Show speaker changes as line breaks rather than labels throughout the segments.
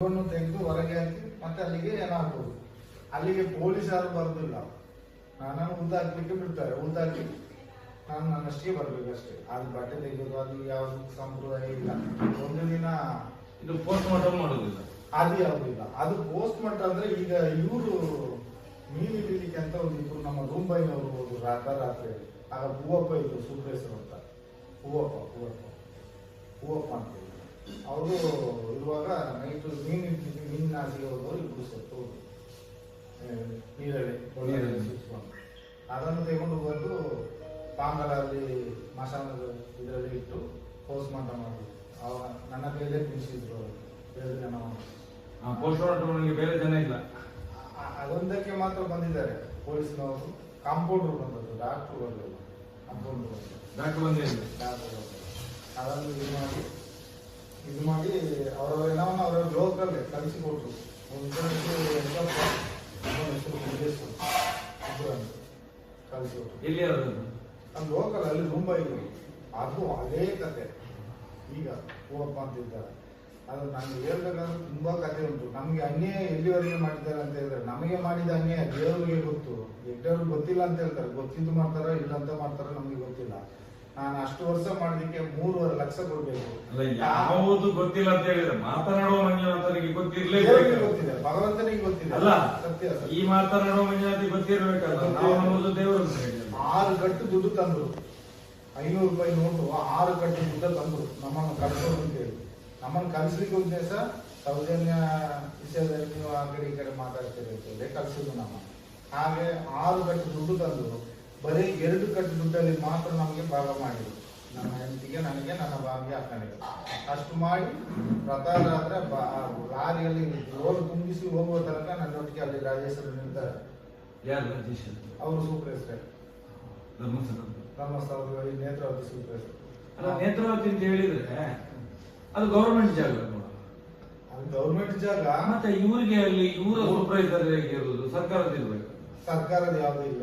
ತೆಗೆದು ಹೊರಗೆ ಹಾಕಿ ಮತ್ತೆ ಅಲ್ಲಿಗೆ ಏನಾಗ್ಬೋದು ಅಲ್ಲಿಗೆ ಪೊಲೀಸ್ ಯಾರು ಬರೋದಿಲ್ಲ. ನನ್ನನ್ನು ಉದ್ದ ಹಾಕ್ಲಿಕ್ಕೆ ಬಿಡ್ತಾರೆ. ಉದ್ದ ಹಾಕಿ ನಾನು ನನ್ನಷ್ಟೇ ಬರ್ಬೇಕು ಅಷ್ಟೇ ಅದು ಬಟ್ಟೆ ತೆಗೆಯೋದು ಅದು ಯಾವುದು ಸಂಪ್ರದಾಯ ಇಲ್ಲ. ಒಂದು ದಿನ
ಇದು ಪೋಸ್ಟ್ ಮಾರ್ಟಮ್ ಮಾಡೋದಿಲ್ಲ.
ಅದು ಯಾವುದಿಲ್ಲ ಅದು ಪೋಸ್ಟ್ ಮಾರ್ಟಮ್ ಅಂದ್ರೆ ಈಗ ಇವರು ಮೀನು ಹಿಡಿಲಿಕ್ಕೆ ಅಂತ ಒಂದು ಇಬ್ರು ನಮ್ಮ ರೂಂಬೈನವರು ಹೋದ್ರು ರಾತ್ರಿ ರಾತ್ರಿ. ಆಗ ಹೂವಪ್ಪ ಇದ್ರು ಸುಬ್ರೇಶ್ವರ ಅಂತ. ಹೂವಪ್ಪ ಹೂವಪ್ಪ. ಹೂವಪ್ಪ ಅಂತ. ಅವರು ಇರುವಾಗ ನೈಟ್ ಮೀನು ಮೀನು ನಾಸಿಗೆ ಹೋದವರು ಇಬ್ಬರು ಸತ್ತು ನೀರಲ್ಲಿ ಒಳಗಡೆ
ನೀರಲ್ಲಿ.
ಸುತ್ಕೊಂಡು. ಅದನ್ನು ತಗೊಂಡು ಬಂದು ಪಾಂಗಲಲ್ಲಿ ಮಸಾಲ ಇದರಲ್ಲಿ ಇಟ್ಟು ಪೋಸ್ಟ್ ಮಾರ್ಟಮ್ ಮಾಡಿದ್ರು. ಅವಾಗ ನನ್ನ ಕೈಲೇ ತಿನ್ಸಿದ್ರು ಅವರು. ಎರಡು ಜನ
ಪೋಸ್ಟ್ ಮಾರ್ಟಮ್ ಬೇರೆ ಜನ ಇಲ್ಲ.
ಅದೊಂದಕ್ಕೆ ಮಾತ್ರ ಬಂದಿದ್ದಾರೆ. ಪೊಲೀಸ್ನವರು ಕಾಂಪೌಂಡರ್ ಬಂದದ್ದು ಡಾಕ್ಟರ್ ಬಂದರು ಕಾಂಪೌಂಡರ್ ಬಂದರು
ಡಾಕ್ಟರ್ ಬಂದೇ ಇಲ್ಲ
ಡಾಕ್ಟರ್ ಬಂದರು ಅದನ್ನು ಇದು ಮಾಡಿ ಇದು ಮಾಡಿ ಅವರ ಏನವನ್ನ ಅವರ ಲೋಕಲ್ಲೇ ಕಲಿಸಿಕೊಟ್ರು ಕಲಿಸಿಕೊಟ್ರು
ಎಲ್ಲಿ ಅದು
ನಮ್ಮ ಲೋಕಲ್ ಅಲ್ಲಿ ಮುಂಬೈ ಅದು ಅದೇ ಕತೆ. ಈಗ ಹೋಗಪ್ಪ ಅಂತ ಇದ್ದಾರೆ ಅದು ನಾನು ಹೇಳ್ಬೇಕಂದ್ರೆ ತುಂಬಾ ಕತೆ ಉಂಟು. ನಮ್ಗೆ ಅನ್ಯಾಯ ಎಲ್ಲಿವರೆಗೆ ಮಾಡಿದ್ದಾರೆ ಅಂತ ಹೇಳಿದ್ರೆ ನಮಗೆ ಮಾಡಿದ ಅನ್ಯಾಯ ದೇವರಿಗೆ ಗೊತ್ತು. ಎಡ್ಡವ್ರಿಗೆ ಗೊತ್ತಿಲ್ಲ ಅಂತ ಹೇಳ್ತಾರೆ. ಗೊತ್ತಿದ್ದು ಮಾಡ್ತಾರ ಇಲ್ಲ ಅಂತ ಮಾಡ್ತಾರ ನಮಗೆ ಗೊತ್ತಿಲ್ಲ. ನಾನು ಅಷ್ಟು ವರ್ಷ ಮಾಡಿದಕ್ಕೆ ಮೂರುವರೆ ಲಕ್ಷ ಕೊಡ್ಬೇಕು.
ಅಲ್ಲ ಯಾವುದು ಗೊತ್ತಿಲ್ಲ ಅಂತ ಹೇಳಿದ್ರೆ ಮಾತನಾಡುವ ಮಂಜುನಾಥನಿಗೆ ಗೊತ್ತಿರ್ಲಿ
ಗೊತ್ತಿದೆ ಭಗವಂತನಿಗೆ ಗೊತ್ತಿದೆ
ಅಲ್ಲ
ಸತ್ಯ.
ಈ ಮಾತನಾಡುವ ಮಂಜುನಾಥಿಗೆ ಗೊತ್ತಿರ್ಬೇಕಲ್ಲ. ನಾವು ದೇವರು ಅಂತ ಹೇಳಿ
ಆರು ಗಟ್ಟು ದುಡ್ಡು ತಂದ್ರು. ಐನೂರು ರೂಪಾಯಿ ನೋಟು ಆರು ಗಟ್ಟು ದುಡ್ಡು ತಂದ್ರು. ನಮ್ಮನ್ನು ಕಳಿಸೋದು ಅಂತೇಳಿ ನಮ್ಮನ್ನು ಕಲಿಸ್ಲಿಕ್ಕೆ ಉದ್ದೇಶ ಸೌಜನ್ಯ ವಿಷಯದಲ್ಲಿ ನೀವು ಆ ಕಡೆ ಈ ಕಡೆ ಮಾತಾಡ್ತೀರಿ ಅಂತೇಳಿ ಕಲಿಸಿದ್ರು ನಮ್ಮ. ಹಾಗೆ ಆರು ಗಟ್ಟು ದುಡ್ಡು ತಂದ್ರು. ಬರೀ ಎರಡು ಕಟ್ಟು ದುಡ್ಡಲ್ಲಿ ಮಾತ್ರ ನಮಗೆ ಭಾಗ ಮಾಡಿದ್ರು. ನನ್ನ ಹೆಂಡತಿಗೆ ನನಗೆ ನನ್ನ ಭಾಗ್ಯ ಹಾಕೊಂಡಿದ್ರು ಅಷ್ಟು ಮಾಡಿ ಪ್ರತಾರಾದ್ರೆ ಲಾರಿಯಲ್ಲಿ ರೋಡ್ ತುಂಬಿಸಿ ಹೋಗುವ ತನಕ ನನ್ನೊಟ್ಟಿಗೆ ಅಲ್ಲಿ ರಾಜೇಶ್ವರ ನಿಲ್ತಾರೆ ಅವರು ಸೂಪರ್
ಧರ್ಮಸ್ಥಳ
ನೇತ್ರಾವತಿ ಸೂಪರ್
ಅಲ್ಲ ನೇತ್ರಾವತಿ ಅಂತ ಹೇಳಿದ್ರೆ ಅದು ಗೌರ್ಮೆಂಟ್ ಜಾಗ?
ಅದು ಗೌರ್ಮೆಂಟ್ ಜಾಗ.
ಮತ್ತೆ ಇವರಿಗೆ ಅಲ್ಲಿ ಇವರ ಸೂಪರ್ವೈಸರ್ ಸರ್ಕಾರದ ಇರ್ಬೇಕು
ಸರ್ಕಾರದ ಯಾವ್ದು ಇಲ್ಲ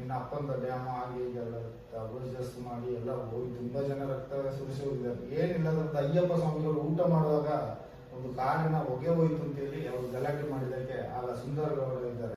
ನಿನ್ನ ಅಪ್ಪಂದ ಡ್ಯಾಮ್ ಆಗಿ ಈಗೆಲ್ಲ ಜಾಸ್ತಿ ಮಾಡಿ ಎಲ್ಲ ಹೋಗಿ ತುಂಬಾ ಜನ ರಕ್ತ ಸುರಿಸಿ ಹೋಗಿದ್ದಾರೆ. ಏನಿಲ್ಲ ಅಂತ ಅಯ್ಯಪ್ಪ ಸ್ವಾಮಿಗಳು ಊಟ ಮಾಡುವಾಗ ಒಂದು ಕಾರಿನ ಹೊಗೆ ಹೋಯ್ತು ಅಂತೇಳಿ ಅವರು ಗಲಾಟೆ ಮಾಡಿದಕ್ಕೆ ಆಗ ಸುಂದರ ಗೌಡರು ಇದ್ದಾರೆ.